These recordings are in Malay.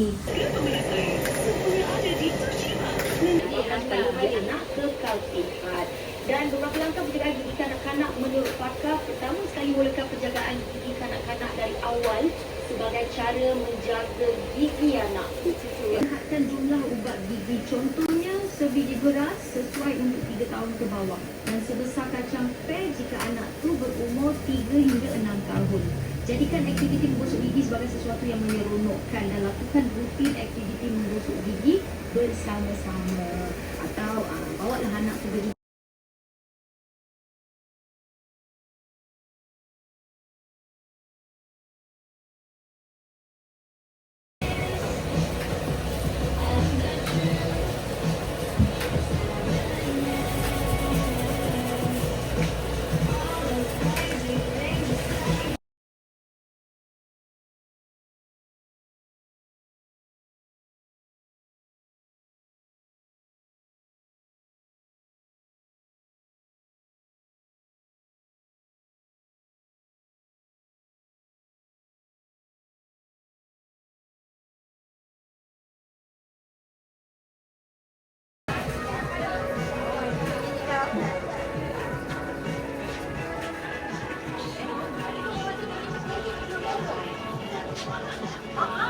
sini. Dan beberapa langkah penjagaan gigi kanak-kanak menurut pakar pertama sekali mulakan penjagaan gigi kanak-kanak dari awal sebagai cara menjaga gigi anak. Lihatkan jumlah ubat gigi. Contohnya sebiji beras sesuai untuk 3 tahun ke bawah dan sebesar kacang peh jika anak tu berumur 3 hingga 6 tahun. Jadikan aktiviti menggosok gigi sebagai sesuatu yang menyeronokkan dan lakukan rutin aktiviti menggosok gigi bersama-sama. Atau uh, bawalah anak tu pergi 好。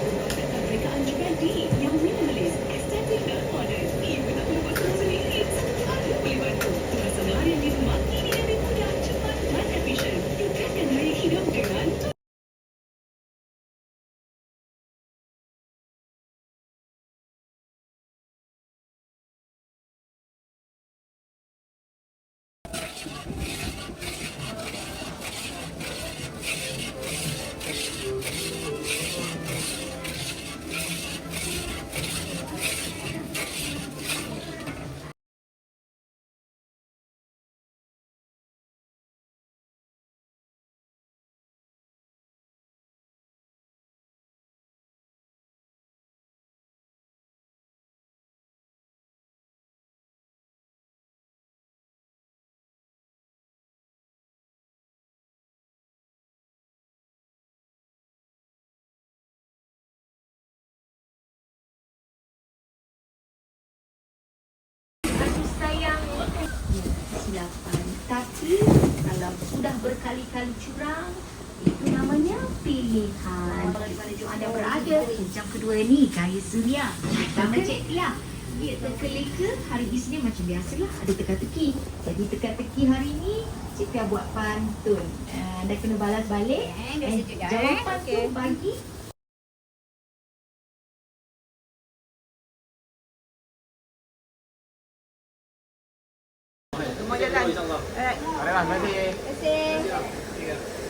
berkali-kali curang Itu namanya pilihan Bagaimana anda berada Jam kedua ni Gaya suria Sama Cik Tia dia terkeleka hari Isnin macam biasalah ada teka-teki jadi teka-teki hari ni Cik buat pantun uh, dan kena balas balik Eh, biasa Eh, juga, jawapan eh. Okey. tu bagi Semua jalan. Alright. Alright, terima kasih. Terima kasih. ঠিক আছে